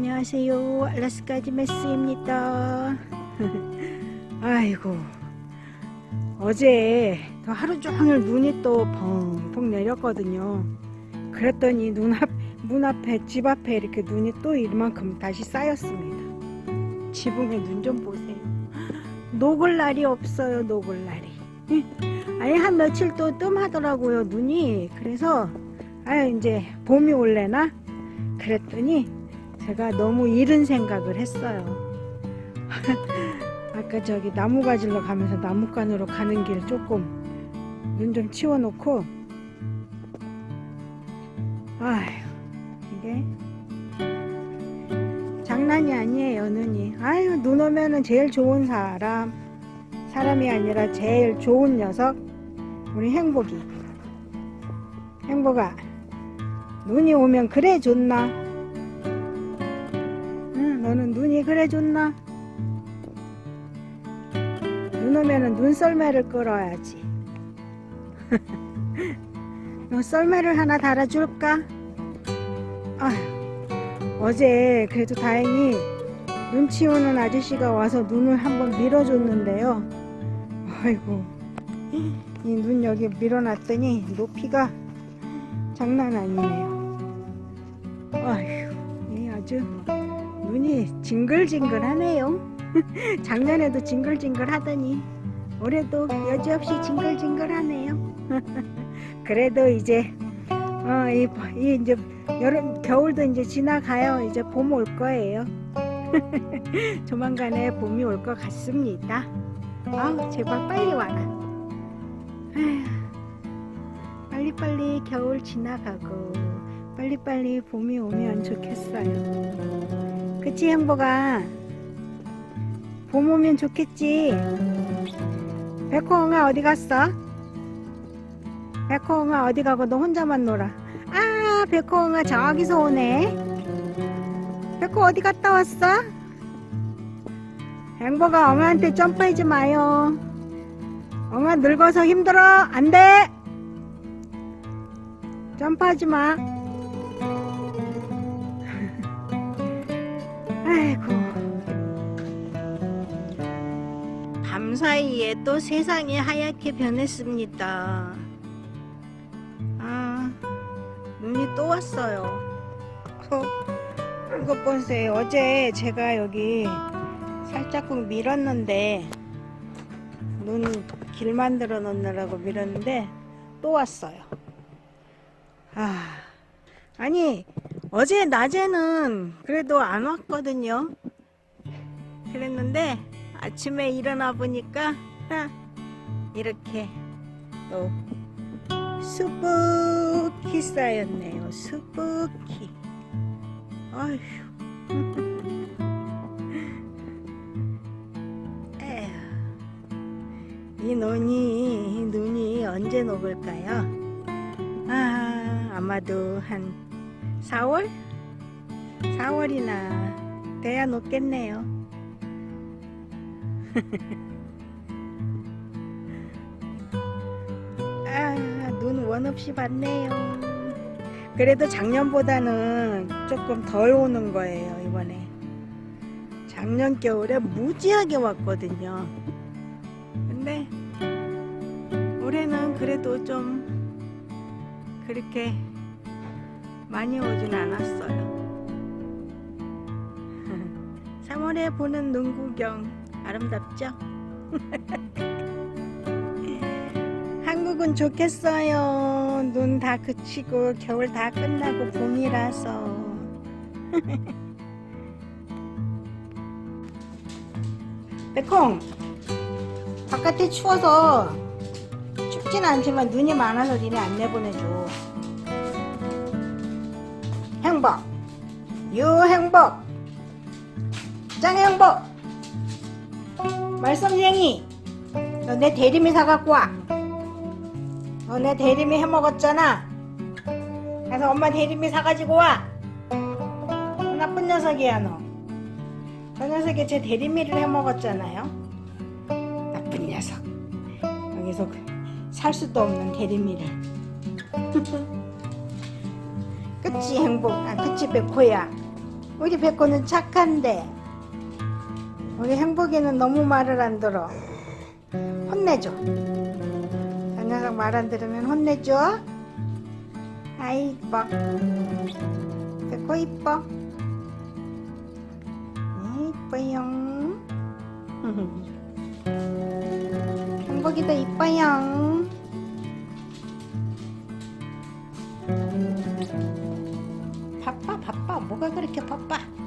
안녕하세요. 알라스카 지 메스입니다. 아이고, 어제 또 하루 종일 눈이 또 펑펑 내렸거든요. 그랬더니 눈 앞, 문 앞에, 집 앞에 이렇게 눈이 또 이만큼 다시 쌓였습니다. 지붕에 눈 좀 보세요. 녹을 날이 없어요, 녹을 날이. 아니, 한 며칠 또 뜸하더라고요, 눈이. 그래서, 아, 이제 봄이 올래나? 그랬더니, 제가 너무 이른 생각을 했어요. 아까 저기 나무 가지러 가면서 나무관으로 가는 길 조금 눈 좀 치워놓고. 아휴 이게 장난이 아니에요 눈이. 아유 눈 오면은 제일 좋은 사람. 사람이 아니라 제일 좋은 녀석. 우리 행복이. 행복아 눈이 오면 그래 좋나 그래 좋나? 눈 오면은 눈썰매를 끌어야지. 너 썰매를 하나 달아줄까? 아, 어제 그래도 다행히 눈치 오는 아저씨가 와서 눈을 한번 밀어줬는데요. 아이고, 이 눈 여기 밀어놨더니 높이가 장난 아니네요. 아휴, 이 아주 눈이 징글징글하네요. 작년에도 징글징글 하더니 올해도 여지없이 징글징글하네요. 그래도 이제 어, 이, 이 이제 여름 겨울도 이제 지나가요. 이제 봄 올 거예요. 조만간에 봄이 올 것 같습니다. 아우 제발 빨리 와라. 빨리빨리 겨울 지나가고 빨리빨리 봄이 오면 좋겠어요. 그치 행복아? 봄 오면 좋겠지. 백호응아 어디 갔어? 백호응아 어디 가고 너 혼자만 놀아. 아 백호응아 저기서 오네. 백호 어디 갔다 왔어? 행복아 엉아한테 점프하지 마요. 엉아 늙어서 힘들어. 안 돼. 점프하지 마. 아이고. 밤 사이에 또 세상이 하얗게 변했습니다. 아, 눈이 또 왔어요. 어, 이것 보세요. 어제 제가 여기 살짝쿵 밀었는데, 눈 길 만들어 놓느라고 밀었는데, 또 왔어요. 아, 아니, 어제 낮에는 그래도 안 왔거든요. 그랬는데, 아침에 일어나 보니까 아, 이렇게 또 스푸키 쌓였네요. 스푸키. 아휴. 이 눈이 이 눈이 언제 녹을까요? 아 아마도 한 4월? 4월이나 돼야 녹겠네요. 아, 눈 원 없이 봤네요. 그래도 작년보다는 조금 덜 오는 거예요, 이번에. 작년 겨울에 무지하게 왔거든요. 근데 올해는 그래도 좀 그렇게 많이 오진 않았어요. 3월에 보는 눈 구경 아름답죠? 한국은 좋겠어요. 눈 다 그치고 겨울 다 끝나고 봄이라서. 백콩 바깥에 추워서 춥진 않지만 눈이 많아서 니네 안 내보내줘. 행복 유행복 짱행복 말썽쟁이 너내 대리미 사갖고 와. 너내 대리미 해먹었잖아. 그래서 엄마 대리미 사가지고 와. 너 나쁜 녀석이야 너. 저 녀석이 제 대리미를 해먹었잖아요. 나쁜 녀석. 여기서 그살 수도 없는 대리미를. 그치 행복. 아 그치 백호야. 우리 백호는 착한데 우리 행복이는 너무 말을 안 들어. 혼내줘. 저 녀석 말 안 들으면 혼내줘. 아이 이뻐. 백호 이뻐. 네, 이뻐요. 행복이도 이뻐요 바빠 바빠 뭐가 그렇게 바빠